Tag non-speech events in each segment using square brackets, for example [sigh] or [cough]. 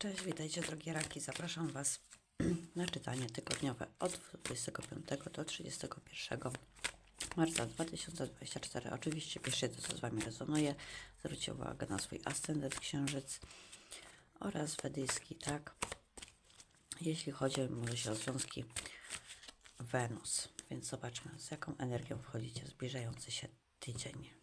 Cześć, witajcie drogie raki. Zapraszam Was [clears throat] na czytanie tygodniowe od 25 do 31 marca 2024. Oczywiście piszcie to, co z Wami rezonuje. Zwróćcie uwagę na swój ascendent księżyc oraz wedyjski, tak? Jeśli chodzi może się o związki Wenus. Więc zobaczmy, z jaką energią wchodzicie w zbliżający się tydzień.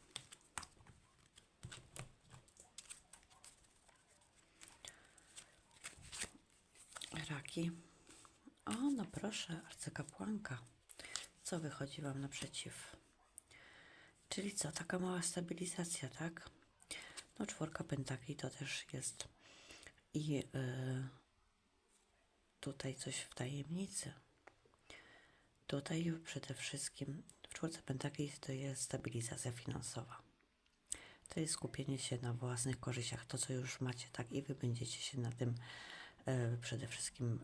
O, no proszę, arcykapłanka. Co wychodzi Wam naprzeciw? Czyli co, taka mała stabilizacja, tak? No, czwórka pentakli to też jest i yy, tutaj coś w tajemnicy. Tutaj przede wszystkim w czwórce pentakli to jest stabilizacja finansowa. To jest skupienie się na własnych korzyściach, to co już macie, tak? I Wy będziecie się na tym przede wszystkim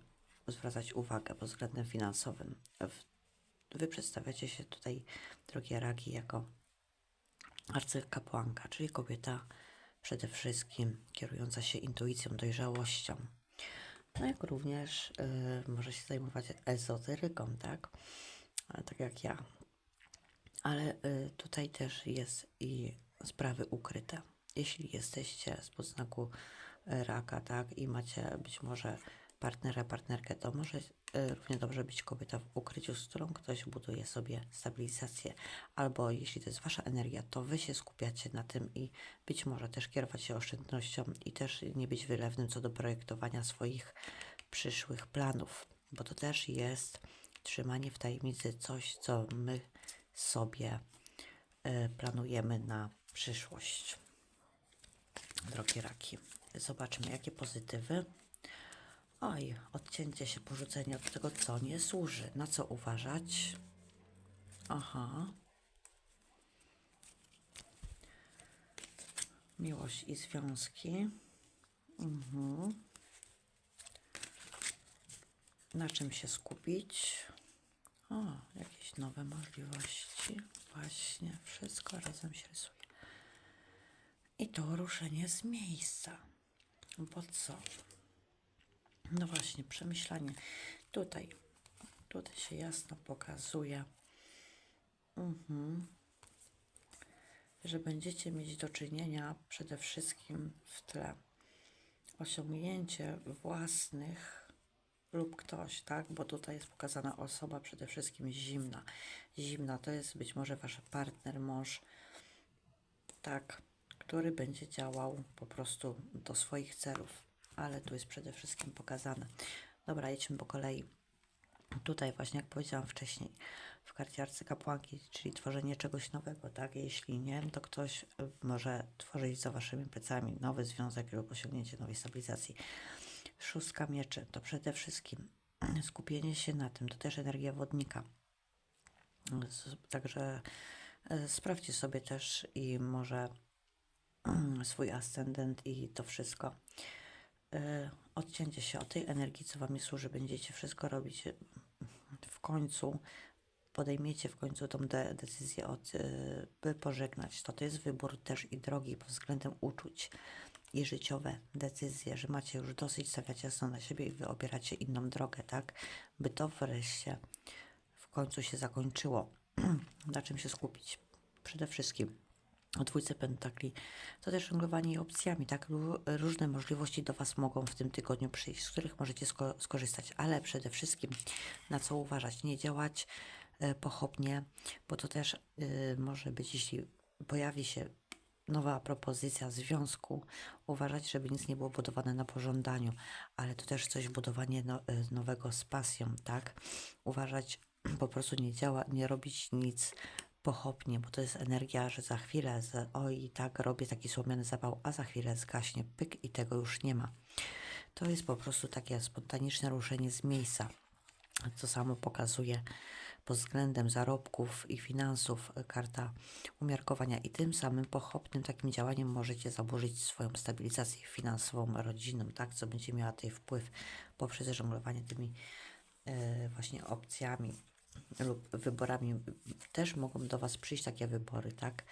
zwracać uwagę pod względem finansowym. Wy przedstawiacie się tutaj, drogie raki, jako arcykapłanka, czyli kobieta przede wszystkim kierująca się intuicją, dojrzałością. No jak również y, może się zajmować ezoteryką, tak? A, tak jak ja. Ale y, tutaj też jest i sprawy ukryte. Jeśli jesteście z podznaku raka, tak, i macie być może partnera, partnerkę, to może y, równie dobrze być kobieta w ukryciu, z którą ktoś buduje sobie stabilizację. Albo jeśli to jest wasza energia, to wy się skupiacie na tym i być może też kierować się oszczędnością i też nie być wylewnym co do projektowania swoich przyszłych planów, bo to też jest trzymanie w tajemnicy coś, co my sobie y, planujemy na przyszłość. Drogie raki, zobaczmy jakie pozytywy. Oj, odcięcie się, porzucenie od tego, co nie służy. Na co uważać? Aha. Miłość i związki. Mhm. Na czym się skupić? O, jakieś nowe możliwości. Właśnie, wszystko razem się rysuje. I to ruszenie z miejsca. Bo co? No właśnie, przemyślanie. Tutaj, tutaj się jasno pokazuje, mhm, że będziecie mieć do czynienia przede wszystkim w tle osiągnięcie własnych lub ktoś, tak? Bo tutaj jest pokazana osoba przede wszystkim zimna. Zimna to jest być może wasz partner, mąż, tak, który będzie działał po prostu do swoich celów, ale tu jest przede wszystkim pokazane. Dobra, jedźmy po kolei. Tutaj właśnie, jak powiedziałam wcześniej, w karcie arcykapłanki, czyli tworzenie czegoś nowego, tak? Jeśli nie, to ktoś może tworzyć za waszymi plecami nowy związek lub osiągnięcie nowej stabilizacji. Szóstka mieczy to przede wszystkim [clears throat] skupienie się na tym, to też energia wodnika. Także e, sprawdźcie sobie też i może [clears throat] swój ascendent i to wszystko. E, Odcięcie się od tej energii, co Wam służy, będziecie wszystko robić e, w końcu. Podejmiecie w końcu tą de decyzję, od, e, by pożegnać. To, to jest wybór też i drogi pod względem uczuć i życiowe decyzje, że macie już dosyć, stawiacie jasno na siebie i wy obieracie inną drogę, tak? By to wreszcie w końcu się zakończyło. [clears throat] na czym się skupić? Przede wszystkim o dwójce pentakli, to też żonglowanie opcjami, tak? Ró- Różne możliwości do Was mogą w tym tygodniu przyjść, z których możecie sko- skorzystać, ale przede wszystkim na co uważać, nie działać e, pochopnie, bo to też e, może być, jeśli pojawi się nowa propozycja związku, uważać, żeby nic nie było budowane na pożądaniu, ale to też coś budowanie no, e, nowego z pasją, tak? Uważać, po prostu nie działa, nie robić nic pochopnie, bo to jest energia, że za chwilę, z, oj, tak, robię taki słomiany zapał, a za chwilę zgaśnie, pyk i tego już nie ma. To jest po prostu takie spontaniczne ruszenie z miejsca, co samo pokazuje pod względem zarobków i finansów karta umiarkowania i tym samym pochopnym takim działaniem możecie zaburzyć swoją stabilizację finansową, rodzinną, tak, co będzie miała tutaj wpływ poprzez żonglowanie tymi e, właśnie opcjami lub wyborami też mogą do Was przyjść takie wybory, tak?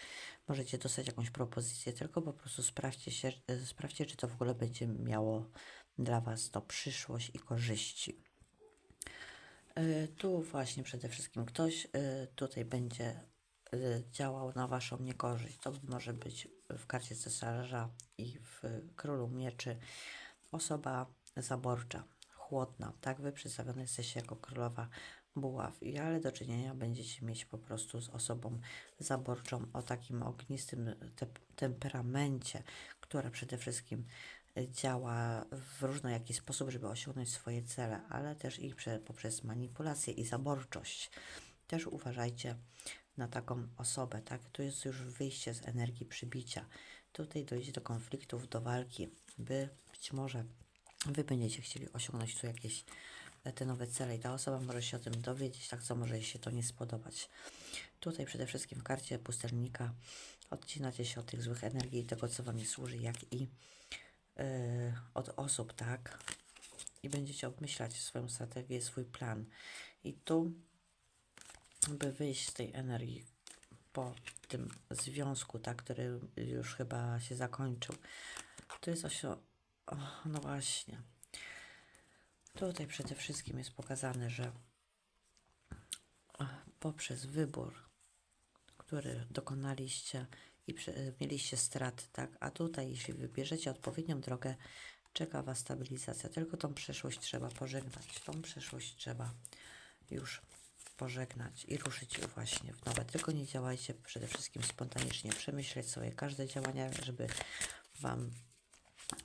Możecie dostać jakąś propozycję, tylko po prostu sprawdźcie się, e, sprawdźcie, czy to w ogóle będzie miało dla Was to przyszłość i korzyści. Y, Tu właśnie przede wszystkim ktoś y, tutaj będzie działał na Waszą niekorzyść. To może być w karcie cesarza i w królu mieczy osoba zaborcza, chłodna. Tak, Wy przedstawione jesteście jako królowa buław, ale do czynienia będziecie mieć po prostu z osobą zaborczą o takim ognistym te temperamencie, która przede wszystkim y, działa w różnojaki sposób, żeby osiągnąć swoje cele, ale też i prze, poprzez manipulację i zaborczość. Też uważajcie na taką osobę, tak? Tu jest już wyjście z energii przybicia. Tutaj dojdzie do konfliktów, do walki, by być może Wy będziecie chcieli osiągnąć tu jakieś e, te nowe cele i ta osoba może się o tym dowiedzieć, tak co może jej się to nie spodobać. Tutaj przede wszystkim w karcie pustelnika odcinacie się od tych złych energii i tego, co Wam nie służy, jak i yy, od osób, tak? I będziecie obmyślać swoją strategię, swój plan. I tu, by wyjść z tej energii po tym związku, tak, który już chyba się zakończył, to jest osio... O, no właśnie. Tutaj przede wszystkim jest pokazane, że e, poprzez wybór, który dokonaliście i przy- mieliście straty, tak? A tutaj, jeśli wybierzecie odpowiednią drogę, czeka Was stabilizacja. Tylko tą przeszłość trzeba pożegnać. Tą przeszłość trzeba już pożegnać i ruszyć właśnie w nowe. Tylko nie działajcie przede wszystkim spontanicznie. Przemyśleć sobie każde działania, żeby Wam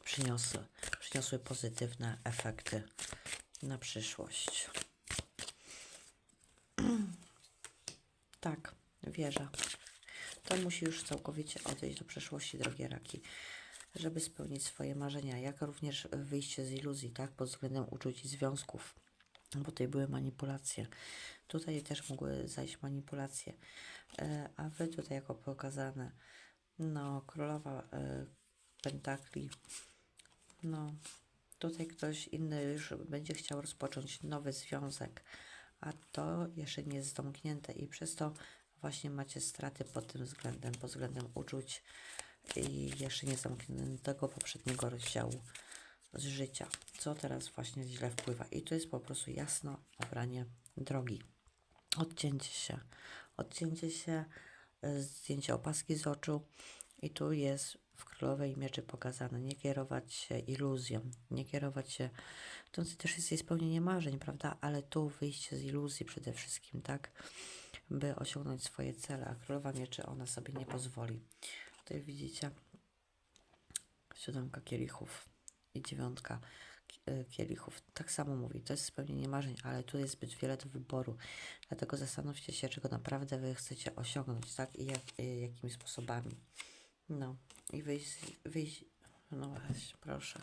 przyniosły, przyniosły pozytywne efekty na przyszłość. [clears throat] tak, wierzę. To musi już całkowicie odejść do przeszłości, drogie raki, żeby spełnić swoje marzenia, jak również wyjście z iluzji, tak, pod względem uczuć i związków, bo tutaj były manipulacje. Tutaj też mogły zajść manipulacje, e, a wy tutaj jako pokazane, no, królowa e, pentakli, no, tutaj ktoś inny już będzie chciał rozpocząć nowy związek, a to jeszcze nie jest zamknięte i przez to właśnie macie straty pod tym względem, pod względem uczuć i jeszcze nie zamkniętego poprzedniego rozdziału z życia, co teraz właśnie źle wpływa. I tu jest po prostu jasno obranie drogi. Odcięcie się, odcięcie się, y, zdjęcie opaski z oczu i tu jest w Królowej Mieczy pokazane, nie kierować się iluzją, nie kierować się, to też jest jej spełnienie marzeń, prawda, ale tu wyjście z iluzji przede wszystkim, tak, by osiągnąć swoje cele, a Królowa Mieczy ona sobie nie pozwoli. Tutaj widzicie siódemka kielichów i dziewiątka e, kielichów. Tak samo mówi, to jest spełnienie marzeń, ale tu jest zbyt wiele do wyboru. Dlatego zastanówcie się, czego naprawdę wy chcecie osiągnąć, tak? I jak, i jakimi sposobami. No, i wyjść, wyjść no właśnie, proszę.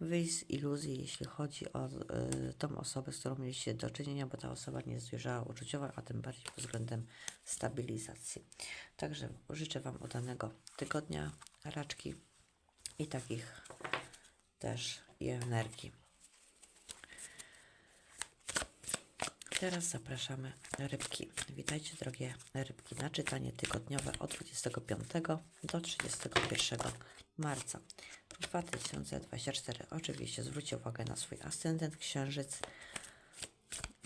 Wyjść z iluzji, jeśli chodzi o y, tą osobę, z którą mieliście do czynienia, bo ta osoba nie dojrzała uczuciowa, a tym bardziej pod względem stabilizacji. Także życzę Wam udanego tygodnia, raczki i takich też i energii. Teraz zapraszamy rybki. Witajcie drogie rybki na czytanie tygodniowe od 25 do 31 marca 2024. Oczywiście zwróćcie uwagę na swój ascendent księżyc,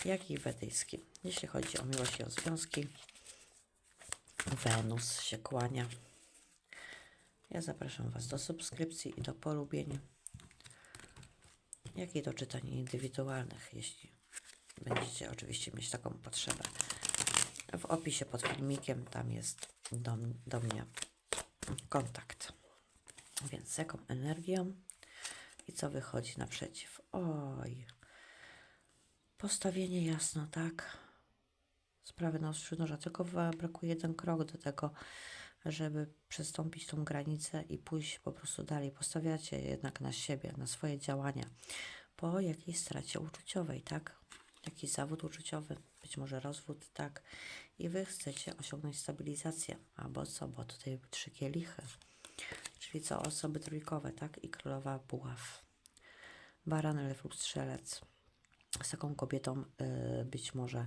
jak i wedyjski. Jeśli chodzi o miłość i o związki, Wenus się kłania. Ja zapraszam Was do subskrypcji i do polubień, jak i do czytań indywidualnych, jeśli będziecie oczywiście mieć taką potrzebę. W opisie pod filmikiem tam jest do, do mnie kontakt. Więc z jaką energią i co wychodzi naprzeciw? Oj, postawienie jasno, tak? Sprawy na ostrzu noża, tylko brakuje jeden krok do tego, żeby przestąpić tą granicę i pójść po prostu dalej. Postawiacie jednak na siebie, na swoje działania po jakiejś stracie uczuciowej, tak? Jakiś zawód uczuciowy, być może rozwód, tak? I wy chcecie osiągnąć stabilizację, albo co, bo tutaj trzy kielichy, czyli co, osoby trójkowe, tak? I królowa buław, baran, lew lub strzelec. Z taką kobietą y, być może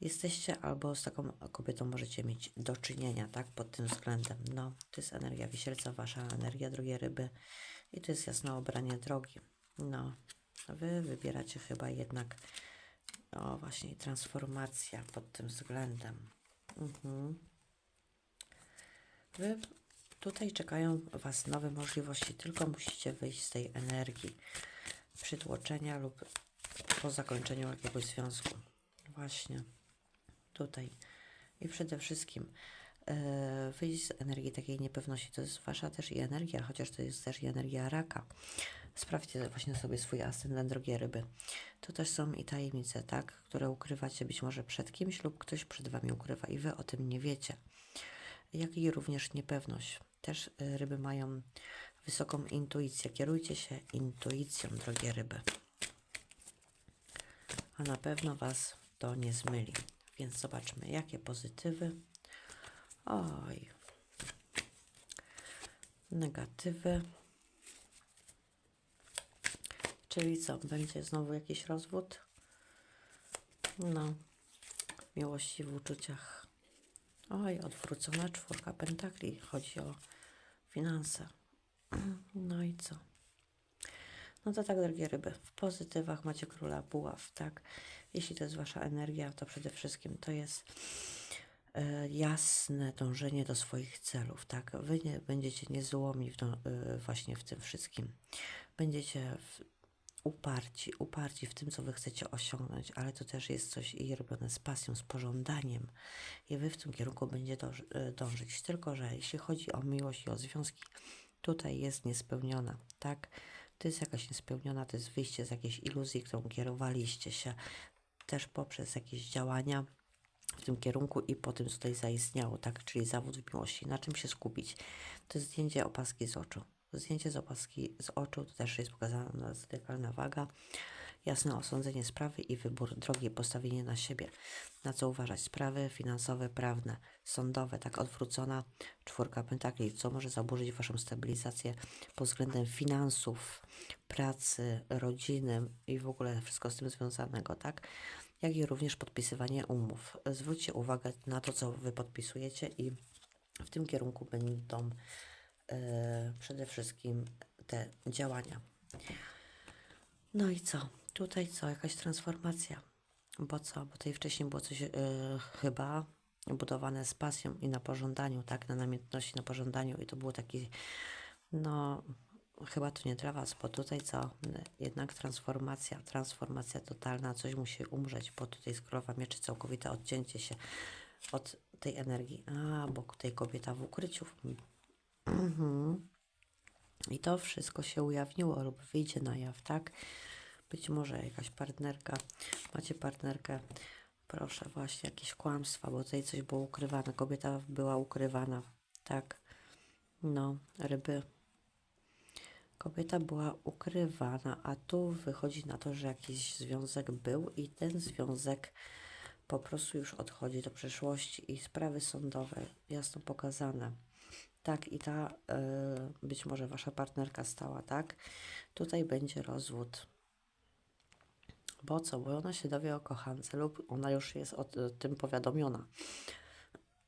jesteście, albo z taką kobietą możecie mieć do czynienia, tak? Pod tym względem. No, to jest energia wisielca, wasza energia, drugie ryby. I to jest jasne obranie drogi. No, wy wybieracie chyba jednak, o właśnie, transformacja pod tym względem. Mhm. Wy tutaj czekają Was nowe możliwości, tylko musicie wyjść z tej energii przytłoczenia lub po zakończeniu jakiegoś związku. Właśnie tutaj. I przede wszystkim e, wyjść z energii takiej niepewności. To jest Wasza też i energia, chociaż to jest też i energia raka. Sprawdźcie właśnie sobie swój ascendent, drogie ryby. To też są i tajemnice, tak, które ukrywacie być może przed kimś lub ktoś przed Wami ukrywa i Wy o tym nie wiecie. Jak i również niepewność. Też y, ryby mają wysoką intuicję. Kierujcie się intuicją, drogie ryby. A na pewno Was to nie zmyli. Więc zobaczmy, jakie pozytywy. Oj. Negatywy. Czyli co, będzie znowu jakiś rozwód? No, miłości, w uczuciach. Oj, odwrócona czwórka pentakli. Chodzi o finanse. [clears throat] No i co? No to tak, drogie ryby, w pozytywach macie króla buław, tak? Jeśli to jest wasza energia, to przede wszystkim to jest e, jasne dążenie do swoich celów, tak? Wy nie będziecie niezłomi w e, właśnie w tym wszystkim. Będziecie w, uparci, uparci w tym, co wy chcecie osiągnąć, ale to też jest coś i robione z pasją, z pożądaniem i wy w tym kierunku będzie e, dążyć. Tylko, że jeśli chodzi o miłość i o związki, tutaj jest niespełniona, tak? To jest jakaś niespełniona, to jest wyjście z jakiejś iluzji, którą kierowaliście się też poprzez jakieś działania w tym kierunku i po tym, tutaj zaistniało, tak? Czyli zawód w miłości. Na czym się skupić? To jest zdjęcie opaski z oczu. Zdjęcie z opaski z oczu to też jest pokazana zodiakalna waga, jasne osądzenie sprawy i wybór drogi, postawienie na siebie. Na co uważać? Sprawy finansowe, prawne, sądowe, tak odwrócona czwórka pentakli, co może zaburzyć Waszą stabilizację pod względem finansów, pracy, rodziny i w ogóle wszystko z tym związanego, tak? Jak i również podpisywanie umów. Zwróćcie uwagę na to, co Wy podpisujecie i w tym kierunku będą przede wszystkim te działania. No i co? Tutaj co? Jakaś transformacja. Bo co? Bo tutaj wcześniej było coś e, chyba budowane z pasją i na pożądaniu, tak? Na namiętności, na pożądaniu i to było taki, no chyba to nie dla Was, bo tutaj co? Jednak transformacja, transformacja totalna, coś musi umrzeć, bo tutaj jest królowa mieczy, całkowite odcięcie się od tej energii. A, bo tutaj kobieta w ukryciu. Mhm. I to wszystko się ujawniło lub wyjdzie na jaw, tak? Być może jakaś partnerka, macie partnerkę, proszę, właśnie jakieś kłamstwa, bo tutaj coś było ukrywane, kobieta była ukrywana, tak? No, ryby. Kobieta była ukrywana, a tu wychodzi na to, że jakiś związek był i ten związek po prostu już odchodzi do przeszłości i sprawy sądowe jasno pokazane. Tak, i ta y, być może wasza partnerka stała, tak? Tutaj będzie rozwód. Bo co? Bo ona się dowie o kochance lub ona już jest o tym powiadomiona.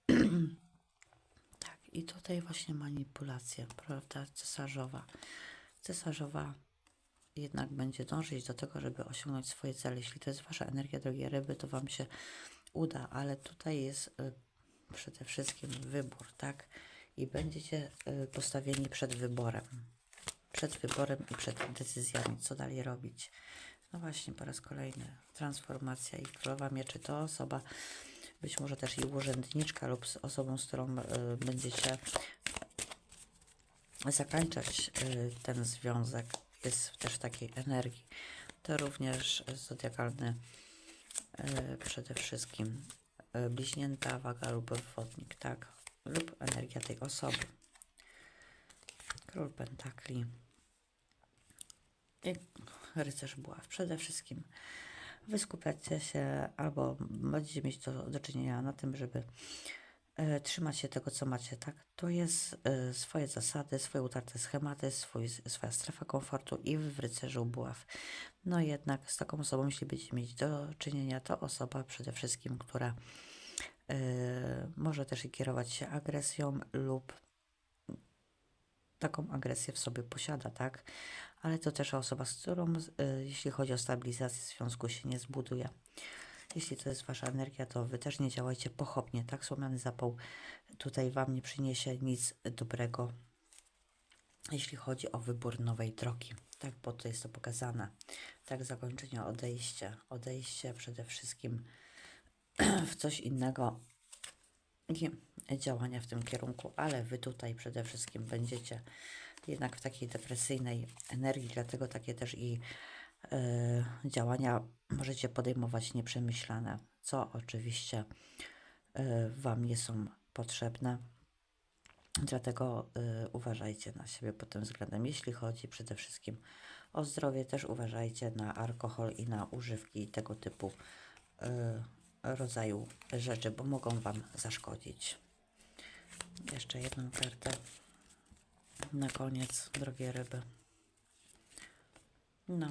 [clears throat] tak, i tutaj właśnie manipulacja, prawda, cesarzowa. Cesarzowa jednak będzie dążyć do tego, żeby osiągnąć swoje cele. Jeśli to jest wasza energia, drogie ryby, to wam się uda, ale tutaj jest y, przede wszystkim wybór, tak? I będziecie y, postawieni przed wyborem. Przed wyborem i przed decyzjami, co dalej robić. No właśnie, po raz kolejny transformacja i królowa mieczy to osoba, być może też i urzędniczka lub z osobą, z którą y, będziecie zakończać y, ten związek. Jest też takiej energii. To również zodiakalny przede wszystkim bliźnięta, waga lub wodnik, tak? Lub energia tej osoby. Król Pentakli i rycerz buław. Przede wszystkim wy skupiacie się albo będziecie mieć do, do czynienia na tym, żeby e, trzymać się tego, co macie, tak? To jest e, swoje zasady, swoje utarte schematy, swój, swoja strefa komfortu i w rycerzu buław. No jednak z taką osobą, jeśli będziecie mieć do czynienia, to osoba przede wszystkim, która może też i kierować się agresją lub taką agresję w sobie posiada, tak? ale to też osoba, z którą, y, jeśli chodzi o stabilizację związku, się nie zbuduje. Jeśli to jest wasza energia, to wy też nie działajcie pochopnie, tak? Słomiany zapał tutaj wam nie przyniesie nic dobrego, jeśli chodzi o wybór nowej drogi, tak? Bo to jest to pokazane. Tak, zakończenie, odejście, odejście przede wszystkim [clears throat] w coś innego i działania w tym kierunku, ale wy tutaj przede wszystkim będziecie jednak w takiej depresyjnej energii, dlatego takie też i e, działania możecie podejmować nieprzemyślane, co oczywiście e, Wam nie są potrzebne. Dlatego y, uważajcie na siebie pod tym względem. Jeśli chodzi przede wszystkim o zdrowie, też uważajcie na alkohol i na używki tego typu y, rodzaju rzeczy, bo mogą Wam zaszkodzić. Jeszcze jedną kartę na koniec, drogie ryby. No,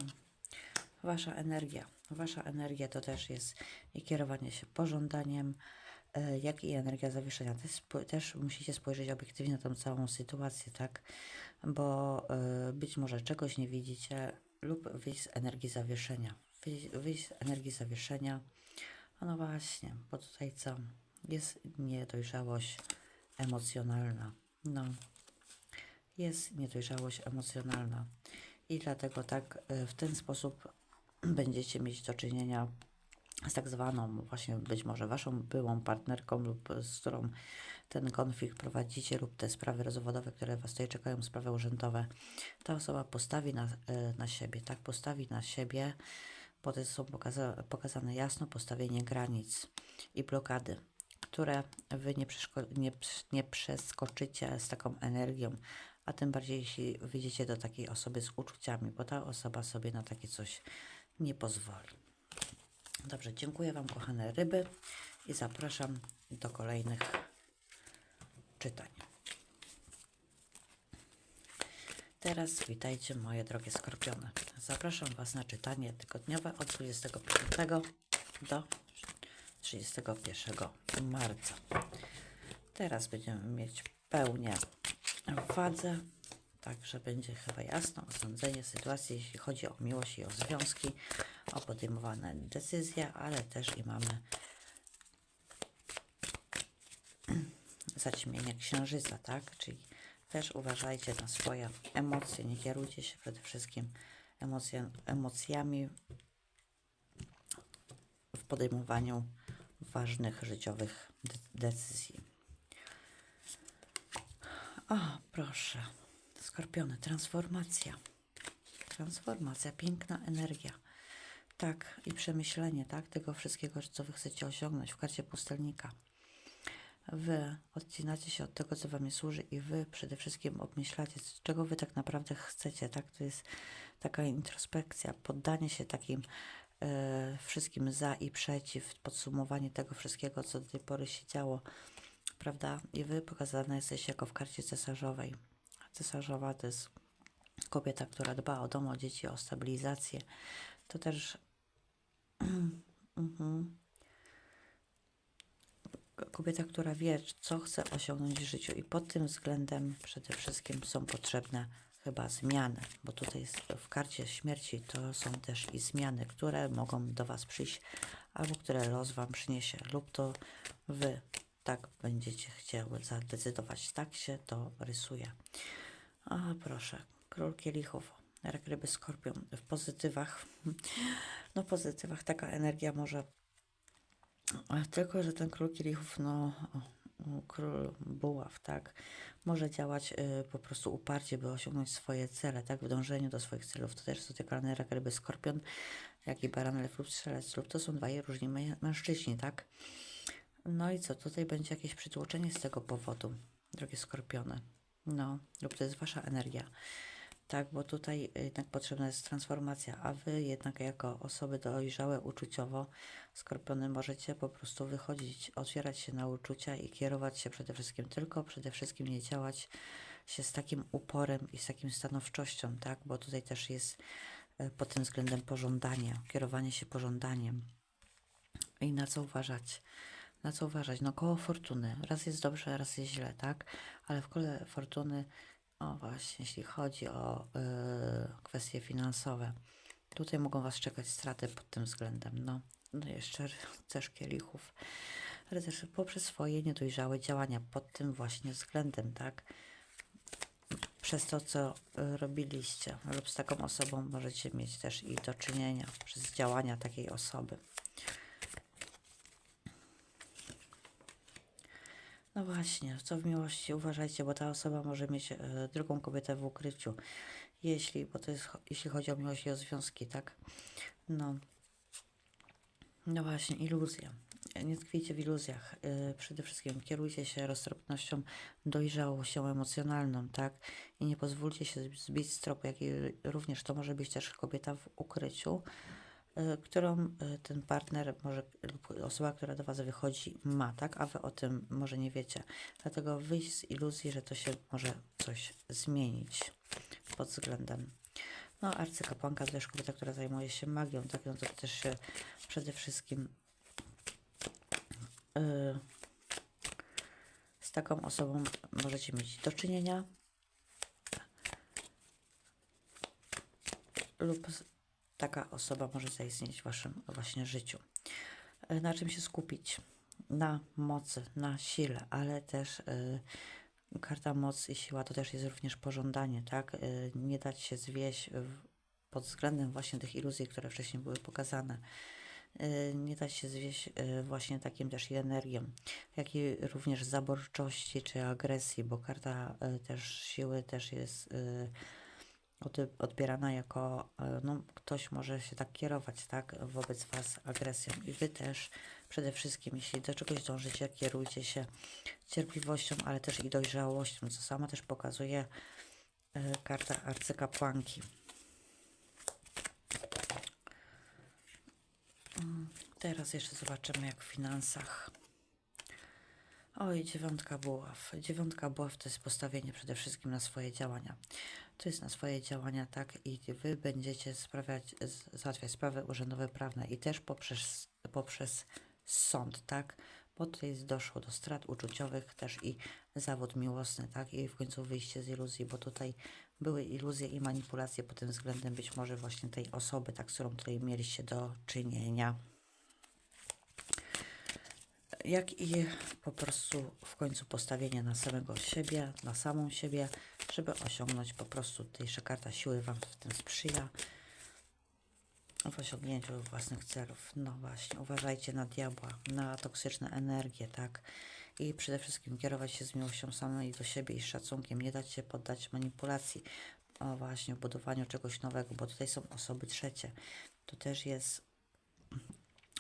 Wasza energia. Wasza energia to też jest i kierowanie się pożądaniem, e, jak i energia zawieszenia. Też, też musicie spojrzeć obiektywnie na tą całą sytuację, tak? Bo e, być może czegoś nie widzicie lub wyjść z energii zawieszenia. Wyjść, wyjść z energii zawieszenia. No właśnie, bo tutaj co? Jest niedojrzałość emocjonalna. No, jest niedojrzałość emocjonalna. I dlatego tak e, w ten sposób [clears throat] będziecie mieć do czynienia z tak zwaną właśnie być może waszą byłą partnerką lub z którą ten konflikt prowadzicie lub te sprawy rozwodowe, które was tutaj czekają, sprawy urzędowe, ta osoba postawi na, e, na siebie, tak, postawi na siebie, to są pokaza, pokazane jasno postawienie granic i blokady, które wy nie, nie, nie przeskoczycie z taką energią, a tym bardziej jeśli wyjdziecie do takiej osoby z uczuciami, bo ta osoba sobie na takie coś nie pozwoli. Dobrze, dziękuję Wam, kochane ryby, i zapraszam do kolejnych czytań. Teraz witajcie, moje drogie skorpiony. Zapraszam Was na czytanie tygodniowe od 25 do 31 marca. Teraz będziemy mieć pełnię wadze, także będzie chyba jasno osądzenie sytuacji, jeśli chodzi o miłość i o związki, o podejmowane decyzje, ale też i mamy [clears throat] zaćmienie księżyca, tak? Czyli też uważajcie na swoje emocje, nie kierujcie się przede wszystkim emocje, emocjami w podejmowaniu ważnych życiowych de- decyzji. O, proszę. Skorpiony, transformacja. Transformacja, piękna energia. Tak, i przemyślenie, tak, tego wszystkiego, co wy chcecie osiągnąć w karcie pustelnika. Wy odcinacie się od tego, co wam służy i wy przede wszystkim obmyślacie, czego wy tak naprawdę chcecie, tak? To jest taka introspekcja, poddanie się takim e, wszystkim za i przeciw, podsumowanie tego wszystkiego, co do tej pory się działo, prawda? I wy pokazane jesteście jako w karcie cesarzowej. Cesarzowa to jest kobieta, która dba o dom, o dzieci, o stabilizację. To też [clears throat] mhm. Kobieta, która wie, co chce osiągnąć w życiu i pod tym względem przede wszystkim są potrzebne chyba zmiany, bo tutaj w karcie śmierci to są też i zmiany, które mogą do Was przyjść albo które los Wam przyniesie lub to Wy tak będziecie chciały zadecydować. Tak się to rysuje. A proszę, król kielichów, rak ryby skorpion w pozytywach. [laughs] No w pozytywach taka energia może tylko, że ten król kielichów, no król buław, tak, może działać y, po prostu uparcie, by osiągnąć swoje cele, tak, w dążeniu do swoich celów. To też zodiakalny rak ryby skorpion, jak i baran, lew lub strzelec lub to są dwaj różni mę- mężczyźni, tak. No i co, tutaj będzie jakieś przytłoczenie z tego powodu, drogie skorpiony. No, lub to jest wasza energia. Tak, bo tutaj jednak potrzebna jest transformacja, a wy jednak jako osoby dojrzałe uczuciowo, skorpiony możecie po prostu wychodzić, otwierać się na uczucia i kierować się przede wszystkim tylko, przede wszystkim nie działać się z takim uporem i z takim stanowczością, tak, bo tutaj też jest e, pod tym względem pożądanie, kierowanie się pożądaniem. I na co uważać? Na co uważać? No koło fortuny. Raz jest dobrze, raz jest źle, tak? Ale w kole fortuny O właśnie, jeśli chodzi o y, kwestie finansowe, tutaj mogą Was czekać straty pod tym względem. No, no jeszcze rycerz kielichów. Rycerz poprzez swoje niedojrzałe działania pod tym właśnie względem, tak? Przez to, co y, robiliście lub z taką osobą możecie mieć też i do czynienia przez działania takiej osoby. No właśnie, co w miłości uważajcie, bo ta osoba może mieć e, drugą kobietę w ukryciu. Jeśli, bo to jest, jeśli chodzi o miłość i o związki, tak? No. No właśnie, iluzja. Nie tkwijcie w iluzjach. E, przede wszystkim kierujcie się roztropnością, dojrzałością emocjonalną, tak? I nie pozwólcie się zbić z tropu, jak i również to może być też kobieta w ukryciu, którą y, ten partner może, lub osoba, która do Was wychodzi, ma, tak? A Wy o tym może nie wiecie. Dlatego wyjść z iluzji, że to się może coś zmienić pod względem. No, arcykapłanka to też kobieta, która zajmuje się magią, tak? No to też się przede wszystkim y, z taką osobą możecie mieć do czynienia lub taka osoba może zaistnieć w Waszym właśnie życiu. E, Na czym się skupić? Na mocy, na sile, ale też y, karta moc i siła to też jest również pożądanie, tak? Y, nie dać się zwieść pod względem właśnie tych iluzji, które wcześniej były pokazane. Nie dać się zwieść właśnie takim też i energią, jak i również zaborczości czy agresji, bo karta też siły też jest odbierana jako, e, no, ktoś może się tak kierować, tak, wobec Was agresją. I Wy też, przede wszystkim, jeśli do czegoś dążycie, kierujcie się cierpliwością, ale też i dojrzałością, co sama też pokazuje e, karta arcykapłanki. Mm, Teraz jeszcze zobaczymy, jak w finansach. Oj, dziewiątka buław. Dziewiątka buław to jest postawienie przede wszystkim na swoje działania. To jest na swoje działania, tak, i wy będziecie sprawiać, załatwiać sprawy urzędowe prawne i też poprzez, poprzez sąd, tak, bo tutaj doszło do strat uczuciowych też i zawód miłosny, tak, i w końcu wyjście z iluzji, bo tutaj były iluzje i manipulacje pod tym względem być może właśnie tej osoby, tak, z którą tutaj mieliście do czynienia jak i po prostu w końcu postawienie na samego siebie, na samą siebie, żeby osiągnąć po prostu tutejsza karta siły Wam w tym sprzyja w osiągnięciu własnych celów. No właśnie, uważajcie na diabła, na toksyczne energie, tak? I przede wszystkim kierować się z miłością samej do siebie i szacunkiem, nie dać się poddać manipulacji. O właśnie, w budowaniu czegoś nowego, bo tutaj są osoby trzecie. To też jest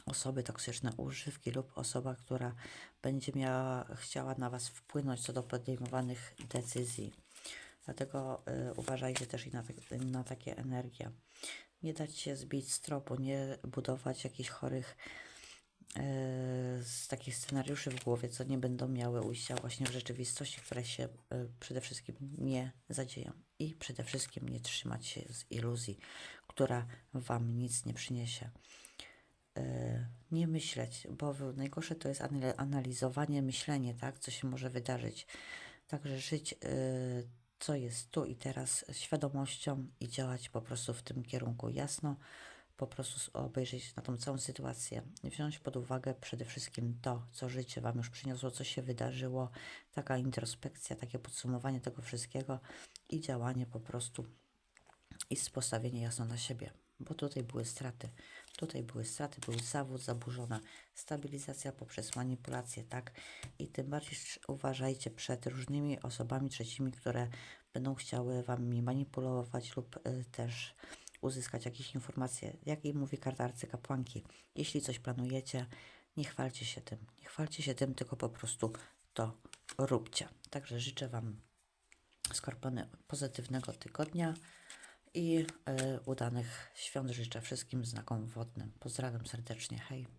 osoby toksyczne, używki lub osoba, która będzie miała, chciała na Was wpłynąć co do podejmowanych decyzji. Dlatego y, uważajcie też i na, tak- na takie energie. Nie dać się zbić z tropu, nie budować jakichś chorych y, z takich scenariuszy w głowie, co nie będą miały ujścia właśnie w rzeczywistości, które się y, przede wszystkim nie zadzieją. I przede wszystkim nie trzymać się z iluzji, która Wam nic nie przyniesie nie myśleć, bo najgorsze to jest anal- analizowanie, myślenie, tak, co się może wydarzyć. Także żyć, e, co jest tu i teraz, świadomością i działać po prostu w tym kierunku jasno, po prostu obejrzeć na tą całą sytuację, wziąć pod uwagę przede wszystkim to, co życie Wam już przyniosło, co się wydarzyło, taka introspekcja, takie podsumowanie tego wszystkiego i działanie po prostu i postawienie jasno na siebie, bo tutaj były straty. Tutaj były straty, był zawód, zaburzona stabilizacja poprzez manipulację, tak? I tym bardziej uważajcie przed różnymi osobami trzecimi, które będą chciały wami manipulować lub y, też uzyskać jakieś informacje. Jak i mówi karta arcykapłanki, jeśli coś planujecie, nie chwalcie się tym. Nie chwalcie się tym, tylko po prostu to róbcie. Także życzę Wam Skorpiony pozytywnego tygodnia i y, udanych świąt życzę wszystkim znakom wodnym. Pozdrawiam serdecznie, hej.